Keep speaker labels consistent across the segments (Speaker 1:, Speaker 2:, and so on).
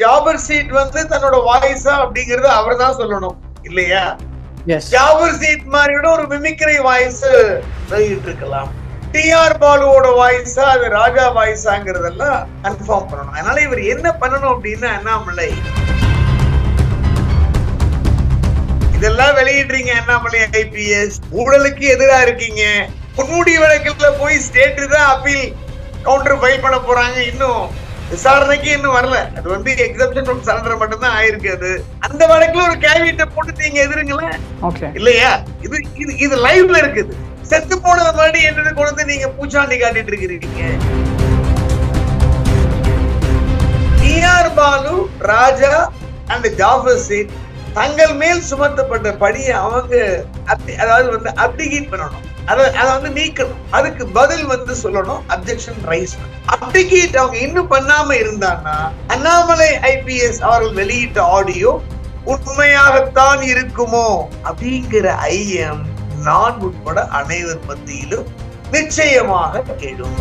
Speaker 1: Jafar seat வந்து தன்னோட வாய்ஸா அப்படிங்கறது அவர் தான் சொல்லணும். இல்லையா? ஜாபர் சீட் மாதிரியோட ஒரு மிமிக்ரி வாய்ஸ் வெளியிட்டு இருக்கலாம். டிஆர் பாலுவோட வாய்ஸா அது ராஜா வாய்ஸாங்கிறதெல்லாம் கன்ஃபார்ம் பண்ணணும். அதனால இவர் என்ன பண்ணணும் அப்படின்னா அண்ணாமலை. இதெல்லாம் வெளியிடுறீங்க அண்ணாமலை ஐபிஎஸ் ஊழலுக்கு எதிரா இருக்கீங்க. முன்மூடி வழக்குல போய் ஸ்டேட் தான் அப்பீல் கவுண்டர் ஃபைல் பண்ண போறாங்க இன்னும். விசாரணைக்கு இன்னும் வரல. அது வந்து எக்ஸப்ஷன் ஃப்ரம் சரண்டர் மட்டும் தான் ஆயிருக்கு அது. அந்த வழக்குல ஒரு கேவியட்டை போட்டு நீங்க எதிருங்களேன்? இல்லையா? இது இது இது லைவ்ல இருக்குது. செத்து போனது மாதிரி என்னது கொண்டு நீங்க பூச்சாண்டி காட்டிட்டு இருக்கிறீங்க. டிஆர் பாலு ராஜா அண்ட் ஜாஃபர் சேட் தங்கள் மேல் சுமத்தப்பட்ட படியை அவங்க அப்படி- அதாவது வந்து அப்டிகேட் பண்ணணும். அதை அதை வந்து நீக்கணும். அதுக்கு பதில் வந்து சொல்லணும். அப்ஜெக்ஷன் ரைஸ் அப்டிகேட் அவங்க இன்னும் பண்ணாம இருந்தான்னா அண்ணாமலை ஐபிஎஸ் அவர்கள் வெளியிட்ட ஆடியோ உண்மையாகத்தான் இருக்குமோ? அப்படிங்கிற ஐயம் நான் உட்பட அனைவர் மத்தியிலும் நிச்சயமாக எழும்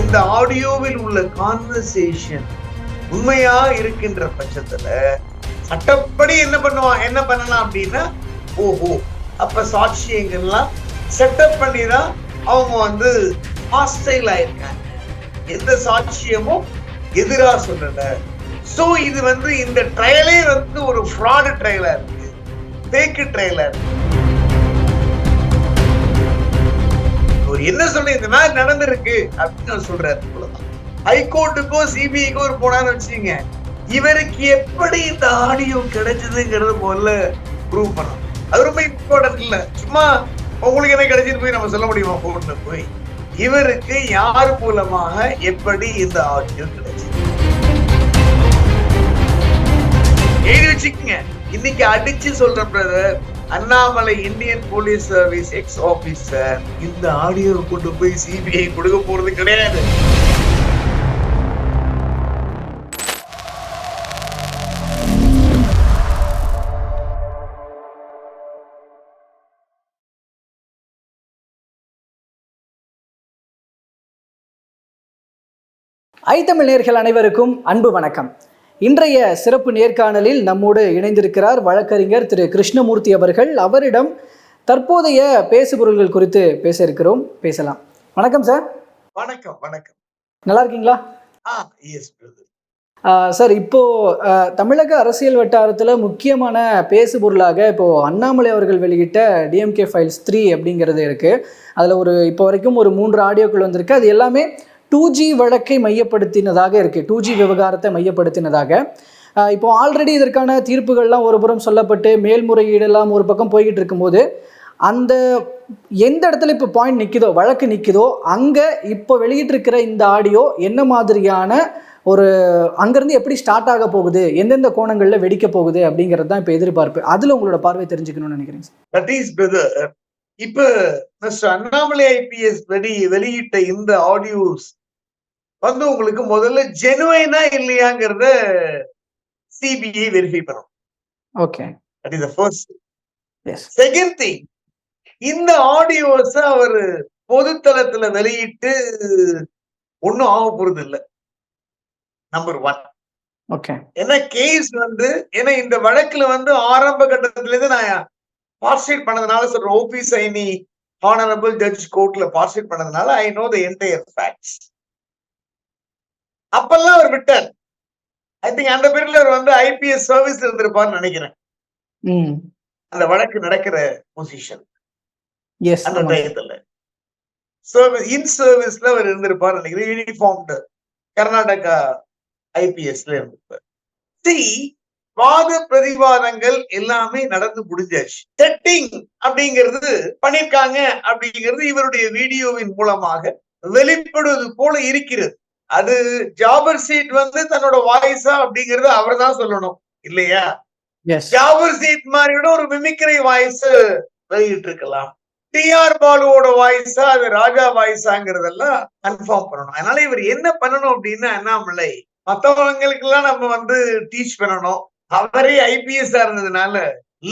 Speaker 1: இந்த ஆடியோவில் உள்ள கான்வர்சேஷன் உண்மையா இருக்கின்ற பட்சத்துல சட்டப்படி என்ன பண்ணுவான் என்ன பண்ணலாம் அப்படின்னா ஓஹோ. அப்ப சாட்சியங்கள்லாம் செட்டப் பண்ணி தான் அவங்க வந்து ஹாஸ்டைல் ஆயிருக்காங்க. எந்த சாட்சியமும் எதிரா சொல்லல சோ இது வந்து இந்த ட்ரையலே வந்து ஒரு ஃப்ராடு ட்ரையலா இருக்கு. பேக்கு ட்ரையலா இருக்கு. என்ன சொல்ல இந்த மாதிரி நடந்திருக்கு அப்படின்னு சொல்றாரு இவ்வளவுதான் ஹைகோர்ட்டுக்கோ சிபிஐக்கோ ஒரு போனான்னு வச்சுங்க இவருக்கு எப்படி இந்த ஆடியோ கிடைச்சதுங்கிறது முதல்ல ப்ரூவ் பண்ணணும். அது ரொம்ப இம்பார்ட்டன்ட் இல்ல. சும்மா உங்களுக்கு என்ன கிடைச்சிட்டு போய் நம்ம சொல்ல முடியுமா? போன்ல போய். இவருக்கு யார் மூலமாக எப்படி இந்த ஆடியோ கிடைச்சது எழுதி வச்சுக்கங்க. இன்னைக்கு அடிச்சு சொல்ற brother Annamalai Indian police service ex officer இந்த ஆடியோ கொண்டு போய் சிபிஐ கொடுக்க போறது கிடையாது.
Speaker 2: ஐத்தமிழ் நேர்கள் அனைவருக்கும் அன்பு வணக்கம். இன்றைய சிறப்பு நேர்காணலில் நம்மோடு இணைந்திருக்கிறார் வழக்கறிஞர் திரு கிருஷ்ணமூர்த்தி அவர்கள். அவரிடம் தற்போதைய பேசுபொருள்கள் குறித்து பேச இருக்கிறோம் பேசலாம். வணக்கம் சார்.
Speaker 1: வணக்கம் வணக்கம்.
Speaker 2: நல்லா இருக்கீங்களா சார் இப்போ தமிழக அரசியல் வட்டாரத்தில் முக்கியமான பேசுபொருளாக இப்போ அண்ணாமலை அவர்கள் வெளியிட்ட டிஎம்கே ஃபைல்ஸ் த்ரீ அப்படிங்கிறது இருக்கு. அதில் ஒரு இப்போ வரைக்கும் ஒரு மூன்று ஆடியோக்கள் வந்திருக்கு. அது எல்லாமே டூ ஜி வழக்கை மையப்படுத்தினதாக இருக்கு. டூ ஜி விவகாரத்தை மையப்படுத்தினதாக. இப்போ ஆல்ரெடி இதற்கான தீர்ப்புகள்லாம் ஒரு புறம் சொல்லப்பட்டு மேல்முறையீடெல்லாம் ஒரு பக்கம் போய்கிட்டு இருக்கும்போது அந்த எந்த இடத்துல இப்போ பாயிண்ட் நிற்குதோ வழக்கு நிற்குதோ அங்கே இப்போ வெளியிட்டிருக்கிற இந்த ஆடியோ என்ன மாதிரியான ஒரு அங்கேருந்து எப்படி ஸ்டார்ட் ஆக போகுது எந்தெந்த கோணங்களில் வெடிக்க போகுது அப்படிங்கிறது தான் இப்போ எதிர்பார்ப்பு. அதில் உங்களோட பார்வை தெரிஞ்சுக்கணும்னு நினைக்கிறேன் இப்போ
Speaker 1: தட் இஸ் இப்ப மிஸ்டர் அண்ணாமலை ஐபிஎஸ் வெளி வெளியிட்ட இந்த ஆடியோஸ் வந்து உங்களுக்கு முதல்ல ஜெனுவைனா இல்லையாங்கிறத சிபிஐ வெரிஃபை பண்ணணும்
Speaker 2: okay
Speaker 1: that is first second thing இந்த ஆடியோஸ் அவர் பொதுத்தளத்துல வெளியிட்டு ஒண்ணும் ஆக போறது இல்ல நம்பர் ஒன்
Speaker 2: ஓகே
Speaker 1: ஏன்னா கேஸ் வந்து ஏன்னா இந்த வழக்குல வந்து ஆரம்ப கட்டத்துல இருந்து நான் பார்சேட் பண்ணதுனால சொல்றேன் ஓபி சைனி ஹானரபிள் ஜட்ஜ் கோர்ட்ல பார்சேட் பண்ணதுனால I know the entire facts அப்பெல்லாம் அவர் விட்டார். ஐ திங்க் அந்த பேர்ல அவர் வந்து ஐபிஎஸ் சர்வீஸ் இருந்திருப்பார்னு நினைக்கிறேன். அந்த வழக்கு நடக்கிற பொசிஷன் அந்த டயத்துல. இன் சர்வீஸ்ல அவர் இருந்திருப்பார் நினைக்கிறேன். யூனிஃபார்ம்டு கர்நாடகா ஐபிஎஸ்ல இருந்திருப்பார். சி வாத பிரதிவாதங்கள் எல்லாமே நடந்து முடிஞ்சாச்சு. செட்டிங் அப்படிங்கிறது பண்ணிருக்காங்க அப்படிங்கிறது இவருடைய வீடியோவின் மூலமாக வெளிப்படுவது போல இருக்கிறது. அது ஜாபர் சீட் வந்து தன்னோட வாய்ஸா அப்படிங்கறது அவர் தான் சொல்லணும். இல்லையா? ஜாபர் சீட் மாதிரியோட ஒரு மிமிக்ரி வாய்ஸ் வெளியிட்டு இருக்கலாம். டிஆர் பாலுவோட வாய்ஸா அது ராஜா வாய்ஸாங்கிறதெல்லாம் கன்ஃபார்ம் பண்ணணும். அதனால இவர் என்ன பண்ணணும் அப்படின்னா அண்ணாமலை மத்தவங்களுக்கு எல்லாம் நம்ம வந்து டீச் பண்ணணும். அவரே ஐபிஎஸ் இருந்ததுனால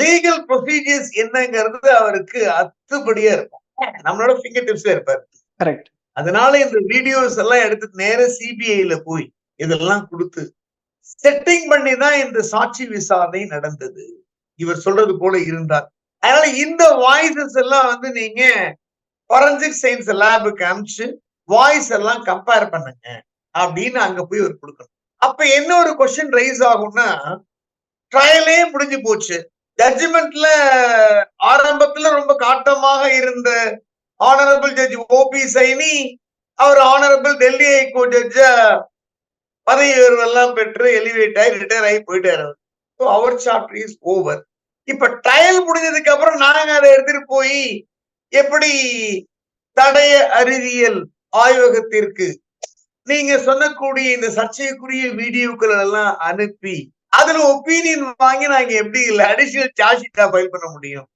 Speaker 1: லீகல் ப்ரொசீஜர்ஸ் என்னங்கிறது அவருக்கு அத்துப்படியா இருக்கும். நம்மளோட ஃபிங்கர் டிப்ஸ்ல இருப்பாரு.
Speaker 2: கரெக்ட்
Speaker 1: அதனால இந்த வீடியோஸ் எல்லாம் எடுத்து நேர சிபிஐல போய் இதெல்லாம் கொடுத்து செட்டிங் பண்ணி தான் இந்த சாட்சி விசாரணை நடந்தது. இவர் சொல்றது போல இருந்தார். அதனால இந்த வாய்ஸஸ் எல்லாம் வந்து நீங்க ஃபாரன்சிக் சயின்ஸ் லேபுக்கு அமிச்சு வாய்ஸ் எல்லாம் கம்பேர் பண்ணுங்க அப்படின்னு அங்க போய் ஒரு கொடுக்கணும். அப்ப என்ன ஒரு கொஸ்டின் ரைஸ் ஆகும்னா ட்ரையலே முடிஞ்சு போச்சு. ஜட்ஜ்மெண்ட்ல ஆரம்பத்துல ரொம்ப காட்டமாக இருந்த ஆனரபிள் ஜட்ஜ் ஓபி சைனி அவர் honourable Delhi high court judge பதவி உயர்வு எல்லாம் பெற்று எலிவேட் ஆகி ரிட்டையர் ஆகி போயிட்டாரு ஸோ அவர் சாப்டர் இஸ் ஓவர் இப்ப ட்ரையல் முடிஞ்சதுக்கு அப்புறம் நாங்க அதை எடுத்துட்டு போய் எப்படி தடய அறிவியல் ஆய்வகத்திற்கு நீங்க சொல்லக்கூடிய இந்த சர்ச்சைக்குரிய வீடியோக்கள் எல்லாம் அனுப்பி அதுல ஒப்பீனியன் வாங்கி நாங்க எப்படி இல்ல அடிஷனல் சார்ஜ் ஷீட்டா ஃபைல் பண்ண முடியும்?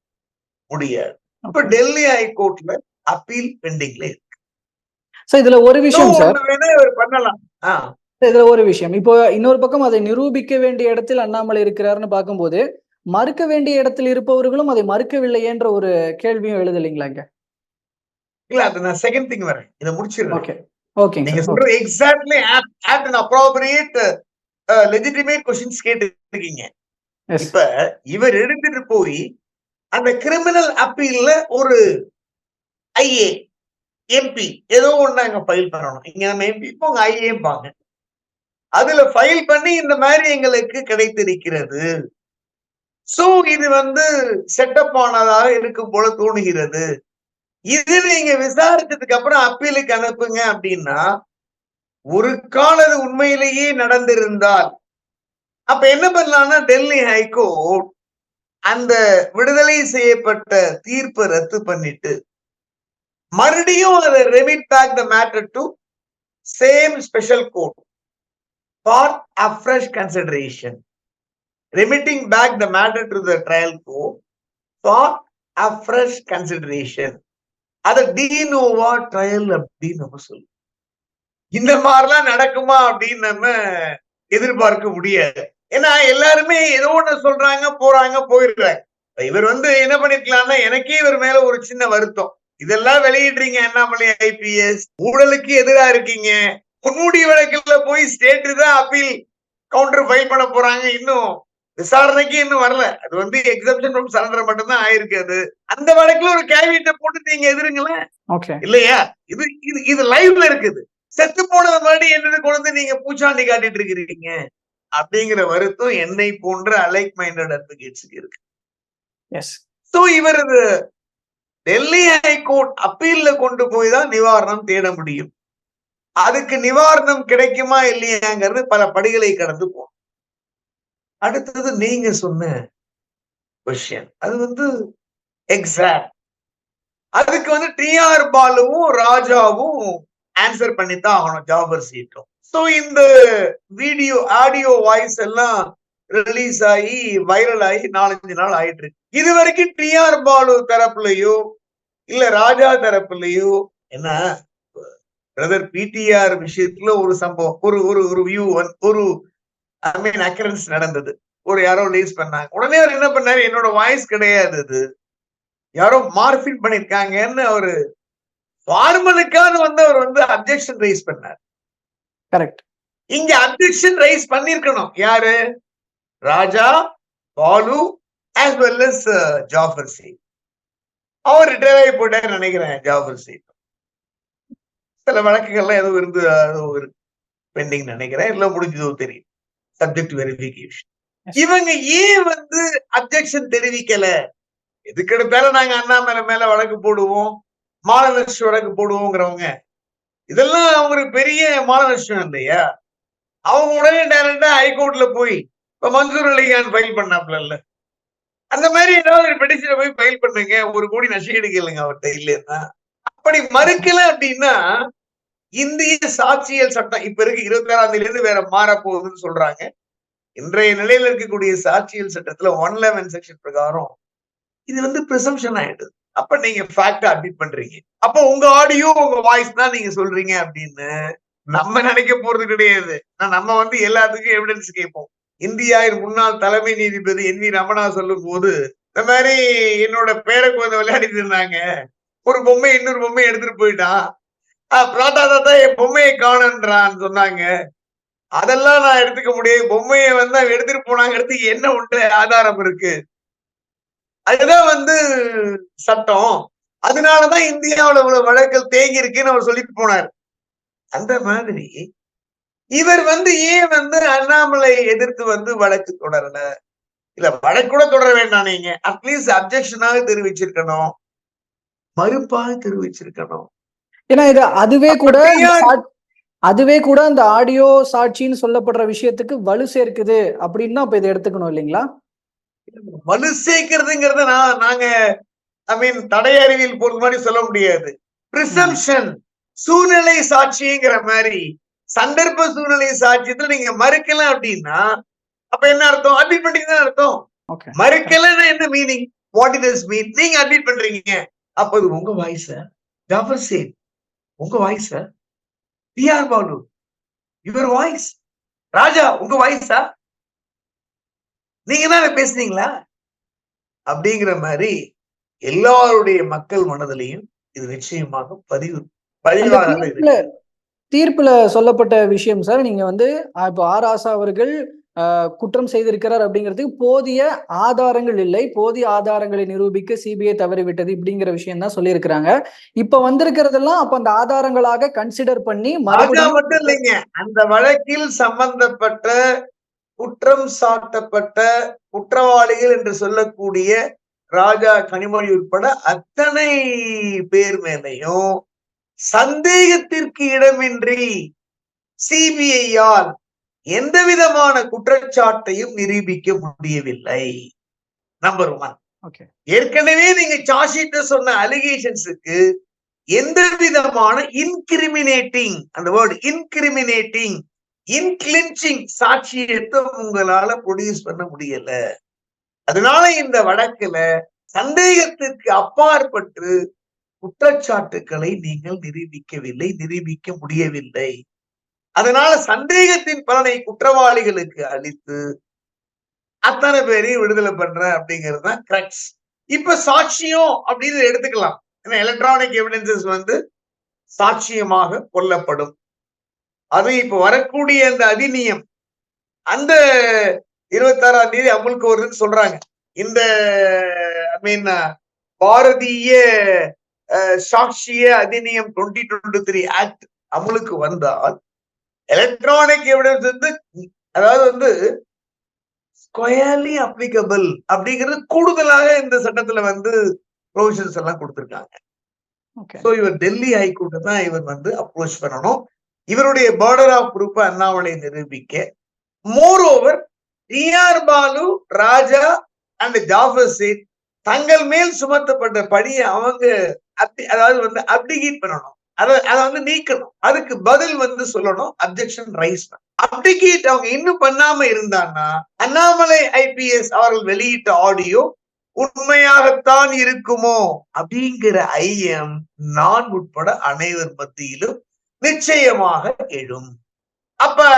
Speaker 1: முடியாது. இப்ப டெல்லி ஹைகோர்ட்ல அப்பீல் பெண்டிங்ல இருக்கு.
Speaker 2: சார் இதுல ஒரு விஷயம் சார்
Speaker 1: வேணா இவர் பண்ணலாம்.
Speaker 2: இதுல ஒரு விஷயம். இப்போ இன்னொரு பக்கம் அதை நிரூபிக்க வேண்டிய இடத்தில் அண்ணாமலை இருக்கிறாருன்னு பார்க்கும்போது மறுக்க வேண்டிய இடத்தில் இருப்பவர்களும் அதை மறுக்கவில்லையேன்ற ஒரு கேள்வியும் எழுது இல்லைங்களா இங்க?
Speaker 1: இல்ல அது நான் செகண்ட் திங் வரேன். இதை முடிச்சிடுறேன்
Speaker 2: ஓகே ஓகேங்க
Speaker 1: நீங்க
Speaker 2: சார்
Speaker 1: சொல்றது exactly and an appropriate legitimate questions கேட்டிருக்கீங்க. இப்ப இவர் எடுத்துட்டு போய் அந்த கிரிமினல் அப்பீல்ல ஒரு ஐஏ எம்பி ஏதோ ஒண்ணு அங்க ஃபைல் பண்ணணும். இங்க நம்ம எம்பி இப்போ உங்க ஐஏம்பாங்க அதுல ஃபைல் பண்ணி இந்த மாதிரி எங்களுக்கு கிடைத்திருக்கிறது. சோ இது வந்து செட்டப் ஆனதாக இருக்கும் போல தோணுகிறது. இது நீங்க விசாரிச்சதுக்கு அப்புறம் அப்பீலுக்கு அனுப்புங்க அப்படின்னா ஒரு காலது உண்மையிலேயே நடந்திருந்தால் அப்ப என்ன பண்ணலாம்னா டெல்லி ஹைகோர்ட் அந்த விடுதலை செய்யப்பட்ட தீர்ப்பை ரத்து பண்ணிட்டு மறுபடியும் அதை remit back the matter to same special court for afresh consideration remitting back the matter to the trial court for afresh consideration அதை டீனோவா ட்ரையல் அப்படின்னு நம்ம சொல்லுவோம் இந்த மாதிரிலாம் நடக்குமா அப்படின்னு நம்ம எதிர்பார்க்க முடியாது. ஏன்னா எல்லாருமே ஏதோ ஒண்ணு சொல்றாங்க போறாங்க போயிடுறாங்க இவர் வந்து என்ன பண்ணிருக்கலாம்னா எனக்கே இவர் மேல ஒரு சின்ன வருத்தம். இதெல்லாம் வெளியிடுறீங்க அண்ணாமலை ஐபிஎஸ்? ஊழலுக்கு எதிரா இருக்கீங்க. முன்மூடி வழக்குல போய் ஸ்டேட் தான் அப்பீல் கவுண்டர் ஃபைல் பண்ண போறாங்க இன்னும். விசாரணைக்கு இன்னும் வரல. அது வந்து எக்ஸப்ஷன் ஃப்ரம் சரண்டர் மட்டும்தான் ஆயிருக்கு அது. அந்த வழக்குல ஒரு கேவியட்டை போட்டு நீங்க எதிருங்களேன். இல்லையா? இது இது இது லைவ்ல இருக்குது. செத்து போனது மாதிரி என்னது கொண்டு நீங்க பூச்சாண்டி காட்டிட்டு இருக்கிறீங்க? அப்படிங்கிற வருத்தம் என்னை போன்ற அலைக் மைண்டட் அட்வொகேட்ஸுக்கு இருக்கு.
Speaker 2: எஸ்
Speaker 1: சோ இவர் டெல்லி ஹைகோர்ட் அப்பீல்ல கொண்டு போய் தான் நிவாரணம் தேட முடியும். அதுக்கு நிவாரணம் கிடைக்குமா இல்லையாங்கிறது பல படிகளை கடந்து போகும். அடுத்தது நீங்க சொன்ன கொஸ்டின் அது வந்து எக்ஸாக்ட் அதுக்கு வந்து டிஆர் பாலுவும் ராஜாவும் ஆன்சர் பண்ணித்தான் ஆகணும் ஜாபர் சீட்டும். சோ இந்த வீடியோ ஆடியோ வாய்ஸ் எல்லாம் ரிலீஸ் ஆகி வைரல் ஆகி நாலஞ்சு நாள் ஆயிட்டு இருக்கு. இது வரைக்கும் டிஆர் பாலு தரப்புலயோ இல்ல ராஜா தரப்புலயோ என்ன பிரதர் பிடிஆர் விஷயத்துல ஒரு சம்பவம் ஒரு ஒரு ஒரு வியூ ஒரு ஐ மீன் அக்கரன்ஸ் நடந்தது. ஒரு யாரோ ரிலீஸ் பண்ணாங்க. உடனே அவர் என்ன பண்ணாரு? என்னோட வாய்ஸ் கிடையாது அது யாரோ மார்பின் பண்ணிருக்காங்கன்னு அவரு ஃபார்மலுக்கான வந்து அவர் வந்து அப்ஜெக்ஷன் ரைஸ் பண்ணார்.
Speaker 2: கரெக்ட்
Speaker 1: இங்க அப்ஜெக்ஷன் ரைஸ் பண்ணிருக்கணும். யாரு? Raja Baalu as well as Jaffer Singh அவர் ரிட்டையர் ஆகி போட்டாரு நினைக்கிறேன் ஜாஃபர் சிங் சில வழக்குகள்லாம் எதுவும் இருந்து அதுவும் பெண்டிங் நினைக்கிறேன். இல்ல முடிஞ்சதோ தெரியும். சப்ஜெக்ட் வெரிஃபிகேஷன் இவங்க ஏன் வந்து அப்ஜெக்ஷன் தெரிவிக்கல? எதுக்கு எடுத்தாலும் நாங்க அண்ணாமலை மேல வழக்கு போடுவோம் மாநகராட்சி வழக்கு போடுவோங்கிறவங்க. இதெல்லாம் அவங்களுக்கு பெரிய மாநகராட்சி இல்லையா? அவங்க உடனே டைரக்டா ஹைகோர்ட்ல போய் இப்ப மன்சூர் அலிகான் ஃபைல் பண்ணாப்ல இல்ல அந்த மாதிரி ஏதாவது ஒரு பெட்டிஷனை போய் ஃபைல் பண்ணுங்க. ஒரு கோடி நஷ்டம் கேளுங்க அவர்கிட்ட இல்லைன்னா அப்படி மறுக்கல அப்படின்னா இந்திய சாட்சியல் சட்டம் இப்ப இருக்கு இருபத்தி ஆறாம் தேதியில இருந்து வேற மாற போகுதுன்னு சொல்றாங்க. இன்றைய நிலையில இருக்கக்கூடிய சாட்சியல் சட்டத்துல ஒன் லெவன் செக்ஷன் பிரகாரம் இது வந்து ப்ரிசம்ஷன் ஆயிடுது. அப்ப நீங்க ஃபேக்டா அட்மிட் பண்றீங்க. அப்ப உங்க ஆடியோ உங்க வாய்ஸ் தான் நீங்க சொல்றீங்க அப்படின்னு நம்ம நினைக்க போறது கிடையாது. நம்ம வந்து எல்லாத்துக்கும் எவிடன்ஸ் கேட்போம். இந்தியாவின் முன்னாள் தலைமை நீதிபதி என் வி ரமணா சொல்லும் போது இந்த மாதிரி என்னோட பேரை கொஞ்சம் விளையாடிட்டு இருந்தாங்க. ஒரு பொம்மை இன்னொரு பொம்மை எடுத்துட்டு போயிட்டான் பிராட்டா தாத்தா என் பொம்மையை காணன்றான்னு சொன்னாங்க. அதெல்லாம் நான் எடுத்துக்க முடியாது. பொம்மையை வந்து அவன் எடுத்துட்டு போனாங்கிறதுக்கு என்ன உண்டு ஆதாரம் இருக்கு? அதுதான் வந்து சட்டம். அதனாலதான் இந்தியாவுல இவ்வளவு வழக்கல் தேங்கி இருக்குன்னு அவர் சொல்லிட்டு போனார். அந்த மாதிரி இவர் வந்து ஏன் வந்து அண்ணாமலை எதிர்த்து வந்து வழக்கு தொடரல? இல்ல வழக்கு கூட தொடர வேண்டாம் நீங்க. அட்லீஸ்ட் அப்செக்ஷனாக தெரிவிச்சிருக்கணும். மறுப்பாக தெரிவிச்சிருக்கணும்.
Speaker 2: ஏன்னா இது அதுவே கூட அதுவே கூட அந்த ஆடியோ சாட்சின்னு சொல்லப்படுற விஷயத்துக்கு வலு சேர்க்குது அப்படின்னு தான் இப்ப இதை எடுத்துக்கணும் இல்லைங்களா?
Speaker 1: வலு சேர்க்கிறதுங்கிறத நான் நாங்க ஐ மீன் தடை அறிவியல் பொறுத்த மாதிரி சொல்ல முடியாது. பிரிசம்ஷன் சூழ்நிலை சாட்சிங்கிற மாதிரி. சந்தர்ப்ப சூழ்நிலை சாட்சியத்துல நீங்க மறுக்கல அப்படின்னா அப்ப என்ன அர்த்தம்? அட்மிட் பண்றீங்க அர்த்தம்? மறுக்கலன்னா என்ன மீனிங் வாட் இஸ் மீன் நீங்க அட்மிட் பண்றீங்க. அப்ப அது உங்க வாய்ஸ் ஜாஃபர் சேன் உங்க voice P R Balu your voice Raja உங்க வாய்ஸா நீங்க தான் பேசுனீங்களா? அப்படிங்கிற மாதிரி எல்லாருடைய மக்கள் மனதிலையும் இது நிச்சயமாக பதிவு பதிவாக
Speaker 2: தீர்ப்புல சொல்லப்பட்ட விஷயம் சார். நீங்க வந்து இப்போ ஆர் ஆசா அவர்கள் ஆஹ் குற்றம் செய்திருக்கிறார் அப்படிங்கிறதுக்கு போதிய ஆதாரங்கள் இல்லை. போதிய ஆதாரங்களை நிரூபிக்க சிபிஐ தவறிவிட்டது இப்படிங்கிற விஷயம் தான் சொல்லியிருக்கிறாங்க. இப்ப வந்திருக்கிறதெல்லாம் அப்ப அந்த ஆதாரங்களாக கன்சிடர் பண்ணி
Speaker 1: மட்டும் இல்லைங்க. அந்த வழக்கில் சம்பந்தப்பட்ட குற்றம் சாட்டப்பட்ட குற்றவாளிகள் என்று சொல்லக்கூடிய ராஜா கனிமொழி உட்பட அத்தனை பேர் மேலையும் சந்தேகத்திற்கு இடமின்றி சிபிஐயால் எந்த விதமான குற்றச்சாட்டையும் நிரூபிக்க முடியவில்லை. நம்பர் ஒன் ஏற்கனவே நீங்க சார்ஜ் சொன்ன அலிகேஷன்ஸுக்கு எந்த விதமான இன்கிரிமினேட்டிங் அந்த வேர்டு இன்கிரிமினேட்டிங் இன்கிளின்ச்சிங் சாட்சியத்தை உங்களால ப்ரொடியூஸ் பண்ண முடியல. அதனால இந்த வழக்குல சந்தேகத்திற்கு அப்பாற்பட்டு குற்றச்சாட்டுக்களை நீங்கள் நிரூபிக்கவில்லை நிரூபிக்க முடியவில்லை. அதனால சந்தேகத்தின் பலனை குற்றவாளிகளுக்கு அளித்து அத்தனை பேரையும் விடுதலை பண்ற அப்படிங்கிறது தான் கிரக்ஸ் இப்ப சாட்சியம் அப்படின்னு எடுத்துக்கலாம். ஏன்னா எலக்ட்ரானிக் எவிடன்சஸ் வந்து சாட்சியமாக கொல்லப்படும். அது இப்ப வரக்கூடிய அந்த அதிநியம் அந்த இருபத்தாறாம் தேதி அமுலுக்கு வருதுன்னு சொல்றாங்க. இந்த I mean Bharatiya Sakshya Adhiniyam twenty twenty three act அமலுக்கு வந்தால் எலக்ட்ரானிக் எவிடன்ஸ் வந்து அதாவது வந்து ஸ்கொயர்லி அப்ளிகபிள் அப்படிங்கிறது கூடுதலாக இந்த சட்டத்துல வந்து ப்ரொவிஷன்ஸ் எல்லாம் கொடுத்திருக்காங்க. சோ இவர் டெல்லி ஹைகோர்ட்டை தான் இவர் வந்து அப்ரோச் பண்ணணும். இவருடைய பார்டர் ஆஃப் ப்ரூஃப் அண்ணாமலை நிரூபிக்க. Moreover T R Balu Raja and Jaffer Sait தங்கள் மேல் சுமத்தப்பட்ட பணியை அவங்க அப்படி அதாவது வந்து அப்டிகேட் பண்ணணும். அதை அதை வந்து நீக்கணும். அதுக்கு பதில் வந்து சொல்லணும் அப்ஜெக்ஷன் ரைஸ் அப்டிகேட் அவங்க இன்னும் பண்ணாம இருந்தான்னா அண்ணாமலை ஐபிஎஸ் அவர்கள் வெளியிட்ட ஆடியோ உண்மையாகத்தான் இருக்குமோ? அப்படிங்கிற ஐயம் நான் உட்பட அனைவர் மத்தியிலும் நிச்சயமாக எழும். அப்ப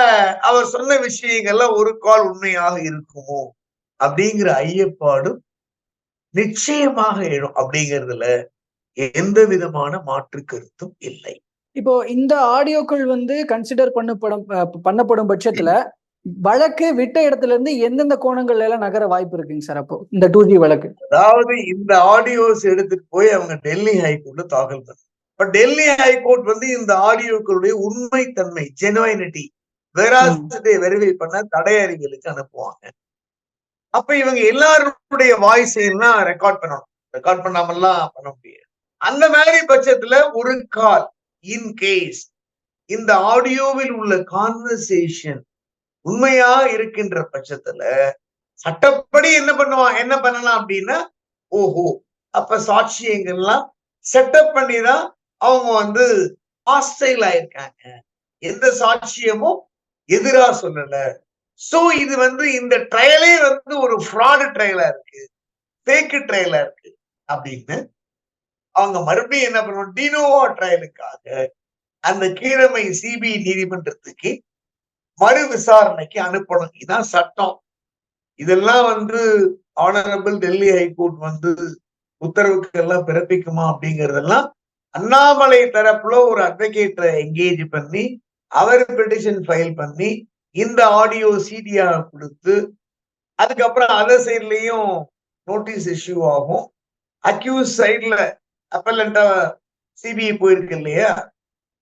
Speaker 1: அவர் சொன்ன விஷயங்கள்ல ஒரு கால் உண்மையாக இருக்குமோ? அப்படிங்கிற ஐயப்பாடும் நிச்சயமாக எழும். அப்படிங்கிறதுல எந்த விதமான மாற்று கருத்தும் இல்லை.
Speaker 2: இப்போ இந்த ஆடியோக்கள் வந்து கன்சிடர் பண்ணப்படும் பண்ணப்படும் பட்சத்துல வழக்கு விட்ட இடத்துல இருந்து எந்தெந்த கோணங்கள்ல எல்லாம் நகர வாய்ப்பு இருக்குங்க சார் அப்போ? இந்த டூ ஜி வழக்கு.
Speaker 1: அதாவது இந்த ஆடியோஸ் எடுத்துட்டு போய் அவங்க டெல்லி ஹைகோர்ட்ல தாக்கல் பண்ண இப்ப டெல்லி ஹைகோர்ட் வந்து இந்த ஆடியோக்களுடைய உண்மைத்தன்மை ஜெனுவைனிட்டி வெராசிட்டி வெரிஃபை பண்ண தடை அறிவியலுக்கு அனுப்புவாங்க. அப்ப இவங்க எல்லாருடைய வாய்ஸ் எல்லாம் ரெக்கார்ட் பண்ணணும். ரெக்கார்ட் பண்ணாமல்லாம் பண்ண முடியாது. அந்த மாதிரி பட்சத்துல ஒரு கால் இன் கேஸ் இந்த ஆடியோவில் உள்ள கான்வர்சேஷன் உண்மையா இருக்கின்ற பட்சத்துல சட்டப்படி என்ன பண்ணுவான் என்ன பண்ணலாம் அப்படின்னா ஓஹோ அப்ப சாட்சியங்கள்லாம் செட்டப் பண்ணி தான் அவங்க வந்து ஹாஸ்டைல் ஆயிருக்காங்க. எந்த சாட்சியமும் எதிரா சொல்லல. சோ இது வந்து இந்த ட்ரையலே வந்து ஒரு ஃப்ராடு ட்ரையலா இருக்கு. ஃபேக்கு ட்ரையலா இருக்கு அப்படின்னு அவங்க மறுபடியும் என்ன பண்ணுவோம் டினோவா ட்ரையலுக்காக அந்த கீழமை சிபிஐ நீதிமன்றத்துக்கு மறு விசாரணைக்கு அனுப்பணும். இதுதான் சட்டம். இதெல்லாம் வந்து ஆனரபிள் டெல்லி ஹைகோர்ட் வந்து உத்தரவுக்கு எல்லாம் பிறப்பிக்குமா அப்படிங்கறதெல்லாம் அண்ணாமலை தரப்புல ஒரு அட்வொகேட்டரை என்கேஜ் பண்ணி அவர் பெட்டிஷன் ஃபைல் பண்ணி இந்த ஆடியோ சிடியா கொடுத்து அதுக்கப்புறம் அதர் சைட்லயும் நோட்டீஸ் இஷ்யூ ஆகும். அக்யூஸ் சைட்ல அப்பலண்டா சிபிஐ போயிருக்கு இல்லையா?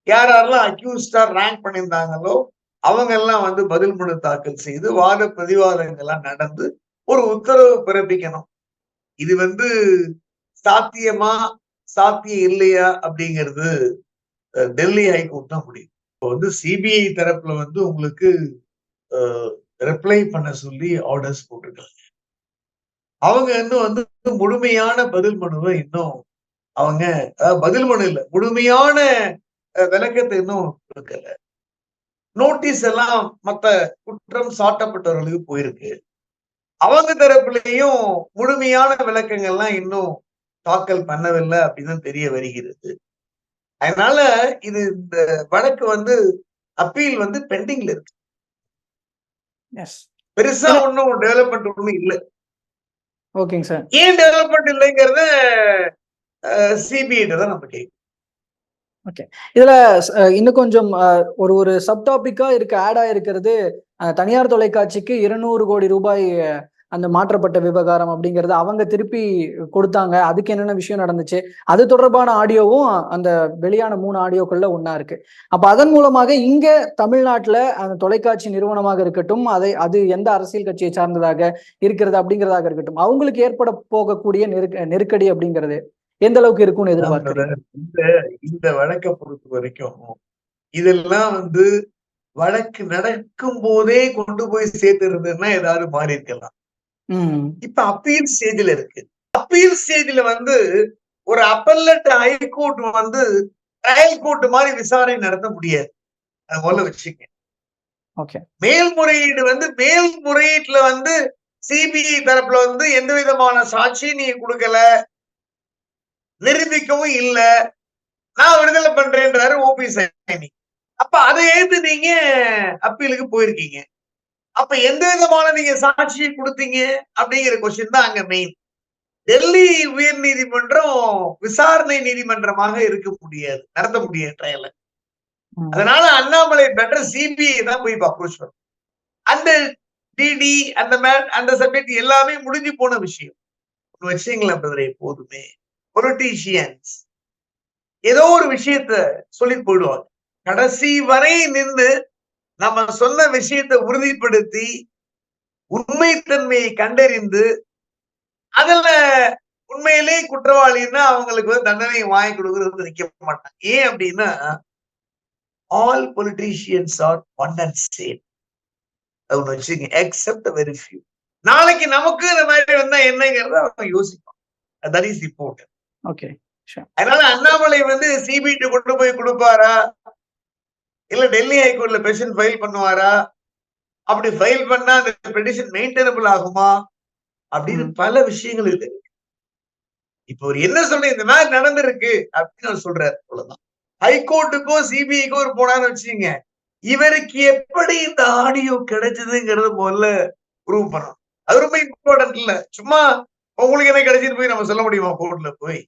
Speaker 1: யார் யாரெல்லாம் அக்யூஸ்டா ரேங்க் பண்ணியிருந்தாங்களோ அவங்க எல்லாம் வந்து பதில் மனு தாக்கல் செய்து வாத பிரதிவாதங்கள்லாம் நடந்து ஒரு உத்தரவு பிறப்பிக்கணும். இது வந்து சாத்தியமா சாத்தியம் இல்லையா அப்படிங்கிறது டெல்லி ஹைகோர்ட் தான் முடியும் இப்போ வந்து சிபிஐ தரப்புல வந்து உங்களுக்கு ரிப்ளை பண்ண சொல்லி ஆர்டர்ஸ் போட்டிருக்காங்க. அவங்க இன்னும் வந்து முழுமையான பதில் மனுவை இன்னும் அவங்க பதில் மனு இல்ல முழுமையான விளக்கத்தை இன்னும் கொடுக்கல. நோட்டீஸ் எல்லாம் மத்த குற்றம் சாட்டப்பட்டவர்களுக்கு போயிருக்கு. அவங்க தரப்புலயும் முழுமையான விளக்கங்கள்லாம் இன்னும் தாக்கல் பண்ணவில்லை அப்படின்னு தெரிய வருகிறது. அதனால இது இந்த வழக்கு வந்து அப்பீல் வந்து பெண்டிங்ல இருக்கு. பெருசா ஒன்றும் டெவலப்மெண்ட் ஒன்றும் இல்லை.
Speaker 2: ஓகேங்க சார்
Speaker 1: ஏன் டெவலப்மெண்ட் இல்லைங்கிறத சிபிஐட்ட தான் நம்ம கேட்கும்
Speaker 2: இதுல இன்னும் கொஞ்சம் ஒரு ஒரு சப் டாபிக்கா இருக்க ஆட் இருக்கிறது தனியார் தொலைக்காட்சிக்கு இருநூறு கோடி ரூபாய் அந்த மாற்றப்பட்ட விவகாரம் அப்படிங்கறது அவங்க திருப்பி கொடுத்தாங்க. அதுக்கு என்னென்ன விஷயம் நடந்துச்சு? அது தொடர்பான ஆடியோவும் அந்த வெளியான மூணு ஆடியோக்குள்ள ஒன்னா இருக்கு. அப்ப அதன் மூலமாக இங்க தமிழ்நாட்டுல அந்த தொலைக்காட்சி நிறுவனமாக இருக்கட்டும் அதை அது எந்த அரசியல் கட்சியை சார்ந்ததாக இருக்கிறது அப்படிங்கிறதாக இருக்கட்டும் அவங்களுக்கு ஏற்பட போகக்கூடிய நெருக்க நெருக்கடி அப்படிங்கிறது. எந்த அளவுக்கு இருக்கும்னு எதிர்பார்க்கிறீங்க?
Speaker 1: இந்த இந்த வழக்கை பொறுத்த வரைக்கும் இதெல்லாம் வந்து வழக்கு நடக்கும் போதே கொண்டு போய் சேர்த்து இருந்ததுன்னா ஏதாவது மாறி இருக்கலாம். இப்ப அப்பீல் ஸ்டேஜ்ல இருக்கு. அப்பீல் ஸ்டேஜ்ல வந்து ஒரு அப்பல்லட் ஹைகோர்ட் வந்து ட்ரையல் கோர்ட் மாதிரி விசாரணை நடத்த முடியாது. அது முதல்ல வச்சுக்க மேல்முறையீடு வந்து மேல்முறையீட்டுல வந்து சிபிஐ தரப்புல வந்து எந்த விதமான சாட்சியும் நீங்க கொடுக்கல. நிரூபிக்கவும் இல்ல. நான் விடுதலை பண்றேன்றாரு ஓபி சைனி அப்ப அதை எழுத்து நீங்க அப்பீலுக்கு போயிருக்கீங்க. அப்ப எந்த விதமான நீங்க சாட்சியை கொடுத்தீங்க அப்படிங்கிற கொஸ்டின் தான் அங்க மெயின் டெல்லி உயர் நீதிமன்றம் விசாரணை நீதிமன்றமாக இருக்க முடியாது நடத்த முடியாது ட்ரையல. அதனால அண்ணாமலை பெட்டர் சிபிஐ தான் போய் அப்ரோச் பண்ணும் அந்த டிடி அந்த மேட் அந்த சப்ஜெக்ட் எல்லாமே முடிஞ்சு போன விஷயம். வச்சுங்களேன் பிரதரை எப்போதுமே. பொலிட்டீஷியன்ஸ் ஏதோ ஒரு விஷயத்த சொல்லி போயிடுவாங்க. கடைசி வரை நின்று நம்ம சொன்ன விஷயத்தை உறுதிப்படுத்தி உண்மைத்தன்மையை கண்டறிந்து அதுல உண்மையிலே குற்றவாளின்னா அவங்களுக்கு வந்து தண்டனை வாங்கி கொடுக்கறது நிக்க மாட்டாங்க. ஏன் அப்படின்னா all politicians are one and same ஒன்று ஒண்ணு வச்சுங்க எக்ஸப்ட் வெரி ஃபியூ நாளைக்கு நமக்கு இந்த மாதிரி வந்தா என்னங்கிறத அவங்க யோசிப்பாங்க. தட் இஸ் இம்பார்ட்டன்ட்
Speaker 2: ஓகே
Speaker 1: அதனால அண்ணாமலை வந்து சிபிஐ கொண்டு போய் கொடுப்பாரா? இல்ல டெல்லி ஹைகோர்ட்ல பெட்டிஷன் ஃபைல் பண்ணுவாரா? அப்படி ஃபைல் பண்ணா அந்த பெட்டிஷன் மெயின்டெனபிள் ஆகுமா? அப்படின்னு. பல விஷயங்கள் இருக்கு. இப்போ ஒரு என்ன சொல்ற இந்த மாதிரி நடந்திருக்கு அப்படின்னு அவர் சொல்றாரு அவ்வளவுதான். ஹைகோர்ட்டுக்கோ சிபிஐக்கோ ஒரு போனான்னு வச்சுங்க இவருக்கு எப்படி இந்த ஆடியோ கிடைச்சதுங்கிறது முதல்ல ப்ரூவ் பண்ணணும். அது ரொம்ப இம்பார்ட்டன்ட் இல்ல. சும்மா உங்களுக்கு என்ன கிடைச்சிட்டு போய் நம்ம சொல்ல முடியுமா கோர்ட்ல போய்?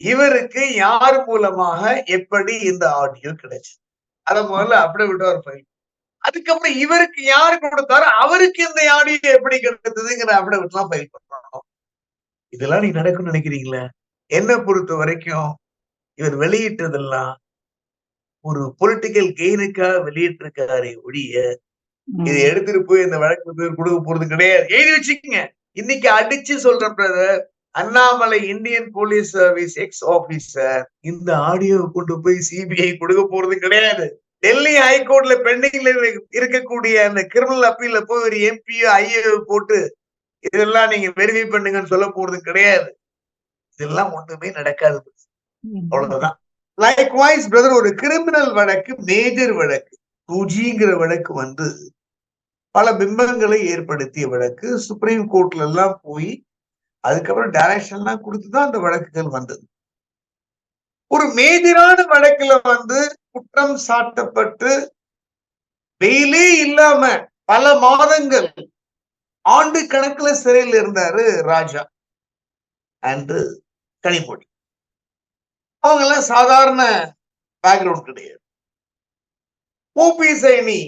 Speaker 1: இவருக்கு யார் மூலமாக எப்படி இந்த ஆடியோ கிடைச்சது? அத முதல்ல அப்படியே விட்டு ஃபைல் அதுக்கப்புறம் இவருக்கு யாரு கொடுத்தாரோ அவருக்கு இந்த ஆடியோ எப்படி கிடைத்ததுங்கிற அப்படியே விட்டுலாம் ஃபைல் பண்ணணும். இதெல்லாம் நீ நடக்கும்னு நினைக்கிறீங்களா? என்ன பொறுத்த வரைக்கும் இவர் வெளியிட்டதெல்லாம் ஒரு பொலிட்டிக்கல் கெயினுக்காக வெளியிட்டிருக்காரே ஒழிய இதை எடுத்துட்டு போய் இந்த வழக்கு கொடுக்க போறது கிடையாது. எழுதி வச்சுக்கோங்க. இன்னைக்கு அடிச்சு சொல்றேன் brother Annamalai Indian police service ex officer இந்த ஆடியோ கொண்டு போய் சிபிஐ கொடுக்க போறது கிடையாது. டெல்லி ஹைகோர்ட்ல பெண்டிங்ல இருக்கக்கூடிய அந்த கிரிமினல் அப்பீல்ல போய் ஒரு எம்பியோ ஐயோ போட்டு இதெல்லாம் நீங்க வெரிஃபை பண்ணுங்கன்னு சொல்ல போறது கிடையாது. இதெல்லாம் ஒண்ணுமே நடக்காது அவ்வளவுதான். லைக் வாய்ஸ் பிரதர் ஒரு கிரிமினல் வழக்கு மேஜர் வழக்கு டூஜிங்கிற வழக்கு வந்து பல பிம்பங்களை ஏற்படுத்திய வழக்கு சுப்ரீம் கோர்ட்ல எல்லாம் போய் அதுக்கப்புறம் டைரக்ஷன் எல்லாம் கொடுத்துதான் அந்த வழக்குகள் வந்தது. ஒரு மேஜரான வழக்குல வந்து குற்றம் சாட்டப்பட்டு வெயிலே இல்லாம பல மாதங்கள் ஆண்டு கணக்குல சிறையில் இருந்தாரு ராஜா அன்று கனிமொழி. அவங்க எல்லாம் சாதாரண பேக்ரவுண்ட் கிடையாது. ஓபி சைனி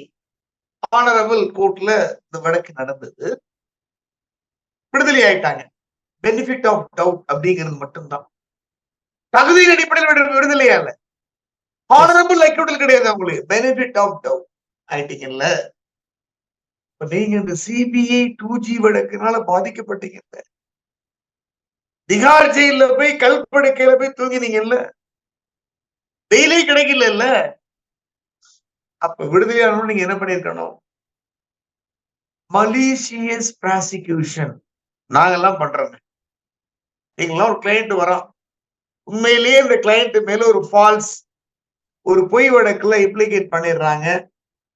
Speaker 1: ஆனரபிள் கோர்ட்ல இந்த வழக்கு நடந்தது. விடுதலை ஆயிட்டாங்க. பெனிஃபிட் ஆஃப் டவுட் அப்படிங்கிறது மட்டும்தான். தகுதியின் அடிப்படையில் விடு- விடுதலை அல்ல. ஆனரபிள் அக்யூட்டல் கிடையாது அவங்களுக்கு. பெனிஃபிட் ஆஃப் டவுட் ஆயிட்டீங்கல்ல? இப்ப நீங்க இந்த சிபிஐ டூ ஜி வழக்குனால பாதிக்கப்பட்டீங்கல்ல? திகார் ஜெயில போய் கல்படுக்கையில போய் தூங்கினீங்கல்ல? வெயிலே கிடைக்கல அப்ப விடுதலையானவங்க நீங்க என்ன பண்ணிருக்கணும் மலீசியஸ் ப்ராசிக்யூஷன் நாங்கெல்லாம் பண்றோங்க நீங்களாம் ஒரு கிளையண்ட் வரோம் உண்மையிலேயே இந்த கிளையண்ட் மேல ஒரு ஃபால்ஸ் ஒரு பொய் வழக்குல இம்ப்ளிகேட் பண்ணிடுறாங்க.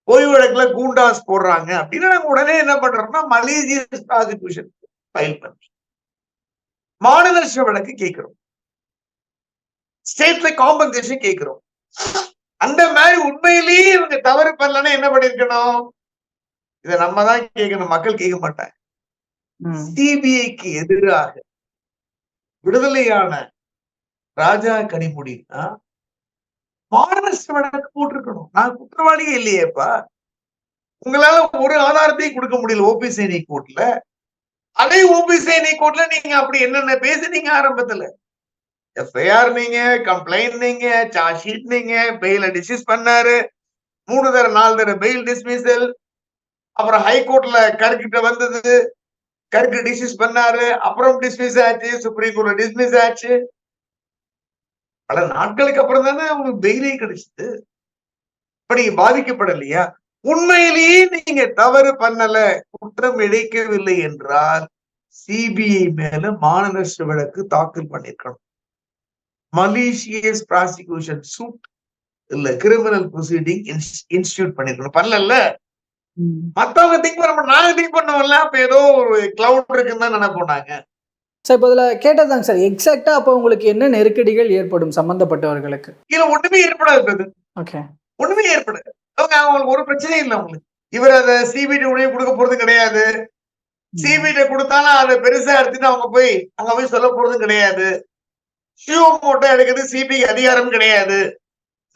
Speaker 1: பொய் வழக்குல கூண்டாஸ் போடுறாங்க. அப்படின்னா நாங்க உடனே என்ன பண்றோம்னா மலேசியஸ் ப்ராசிக்யூஷன் ஃபைல் பண்றோம். மாநில வழக்கு கேட்கிறோம். ஸ்டேட்ல காம்பன்சேஷன் கேட்கிறோம். அந்த மாதிரி உண்மையிலேயே இவங்க தவறு பண்ணலன்னா என்ன பண்ணிருக்கணும்? இத நம்ம தான் கேட்கணும். மக்கள் கேட்க மாட்டாங்க. சிபிஐக்கு எதிராக விடுதலையான ராஜா கனிமொழினா மகாராஷ்டிர வழக்கு போட்டிருக்கணும். நான் குற்றவாளியே இல்லையேப்பா. உங்களால ஒரு ஆதாரத்தையும் கொடுக்க முடியல ஓபி சேனி கோர்ட்ல அதே ஓபி சேனி கோர்ட்ல நீங்க அப்படி என்னென்ன பேசுனீங்க ஆரம்பத்துல? எஃப்ஐஆர் நீங்க கம்ப்ளைண்ட் நீங்க சார்ஜ் ஷீட் நீங்க பெயில டிஸ்மிஸ் பண்ணாரு. மூணு தடவை நாலு தடவை பெயில் டிஸ்மிசல் அப்புறம் ஹைகோர்ட்ல கருக்கிட்ட வந்தது. கருக்கு டிஸ்மிஸ் பண்ணாரு. அப்புறம் டிஸ்மிஸ் ஆச்சு. சுப்ரீம் கோர்ட்ல டிஸ்மிஸ் ஆச்சு. பல நாட்களுக்கு அப்புறம் தானே அவங்களுக்கு பெயிலே கிடைச்சது. இப்ப நீங்க பாதிக்கப்படலையா? உண்மையிலேயே நீங்க தவறு பண்ணல. குற்றம் இழைக்கவில்லை என்றால் சிபிஐ மேல மாநகராட்சி வழக்கு தாக்கல் பண்ணிருக்கணும். மலேசியஸ் ப்ராசிக்யூஷன் சூட் இல்ல கிரிமினல் ப்ரொசீடிங் இன்ஸ்டியூட் பண்ணிருக்கணும். பண்ணல. மத்தவங்க திங்க் பண்ண. நாங்க திங்க் பண்ணுவோம்ல அப்ப ஏதோ ஒரு கிளவுட் இருக்குன்னு தான் நினைப்போம் நாங்க.
Speaker 2: சார் இப்போ இதில் கேட்டதாங்க சார். எக்ஸாக்டா அப்போ உங்களுக்கு என்ன நெருக்கடிகள் ஏற்படும் சம்பந்தப்பட்டவர்களுக்கு?
Speaker 1: இதுல ஒண்ணுமே ஏற்படாது brother.
Speaker 2: ஓகே
Speaker 1: ஒண்ணுமே ஏற்படாது. அவங்க அவங்களுக்கு ஒரு பிரச்சனையும் இல்லை அவங்களுக்கு. இவர் அதை சிபிடி உடைய கொடுக்க போறது கிடையாது. சிபிடி கொடுத்தாலும் அதை பெருசா எடுத்துட்டு அவங்க போய் அங்க போய் சொல்ல போறதும் கிடையாது. ஷியோ மோட்டோ எடுக்கிறது சிபிஐ அதிகாரம் கிடையாது.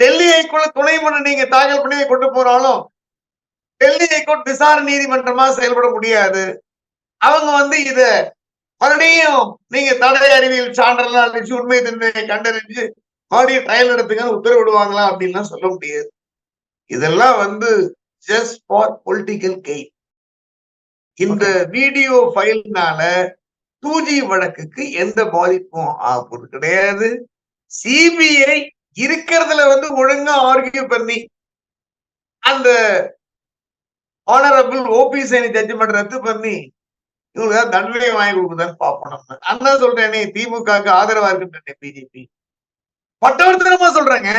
Speaker 1: டெல்லி ஹைகோர்ட்ல துணை மனு நீங்க தாக்கல் பண்ணி கொண்டு போறாலும் டெல்லி ஹைகோர்ட் விசாரணை நீதிமன்றமா செயல்பட முடியாது. அவங்க வந்து இத மறுபடியும் நீங்க தடை அறிவியல் சான்றெல்லாம் அழிச்சு உண்மை தன்மையை கண்டறிஞ்சு மறுபடியும் ட்ரையல் நடத்துங்க உத்தரவிடுவாங்களா அப்படின்லாம் சொல்ல முடியாது. இதெல்லாம் வந்து ஜஸ்ட் ஃபார் பொலிட்டிக்கல் கெயின் இந்த வீடியோ ஃபைல்னால டூ ஜி வழக்குக்கு எந்த பாதிப்பும் ஆகுறது கிடையாது. சிபிஐ இருக்கிறதுல வந்து ஒழுங்கா ஆர்கியூ பண்ணி அந்த ஆனரபிள் ஓபி சைனி ஜட்ஜ்மெண்ட் ரத்து பண்ணி இவங்களுக்கு தண்டனை வாங்கி கொடுக்குதான்னு பார்ப்போம் நம்ம. அதான் சொல்றேனே திமுகவுக்கு ஆதரவா இருக்குன்னு பிஜேபி. பட்டவர்த்தனமா சொல்றேங்க.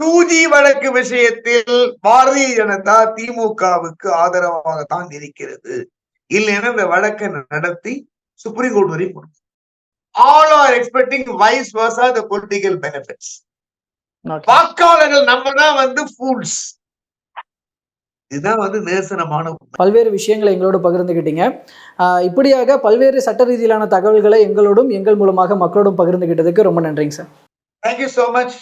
Speaker 1: டூ ஜி வழக்கு விஷயத்தில் பாரதிய ஜனதா திமுகவுக்கு ஆதரவாகத்தான் இருக்கிறது. இல்லைன்னா இந்த வழக்கை நடத்தி சுப்ரீம் கோர்ட் வரைக்கும் போகணும் all are expecting vice versa the political benefits வாக்காளர்கள் நம்ம தான் வந்து ஃபூல்ஸ் இதுதான் வந்து நேசனமான
Speaker 2: பல்வேறு விஷயங்களை எங்களோடு பகிர்ந்துக்கிட்டீங்க ஆஹ் இப்படியாக பல்வேறு சட்ட ரீதியிலான தகவல்களை எங்களோடும் எங்கள் மூலமாக மக்களோடும் பகிர்ந்துக்கிட்டதுக்கு ரொம்ப நன்றிங்க சார்.
Speaker 1: Thank you so much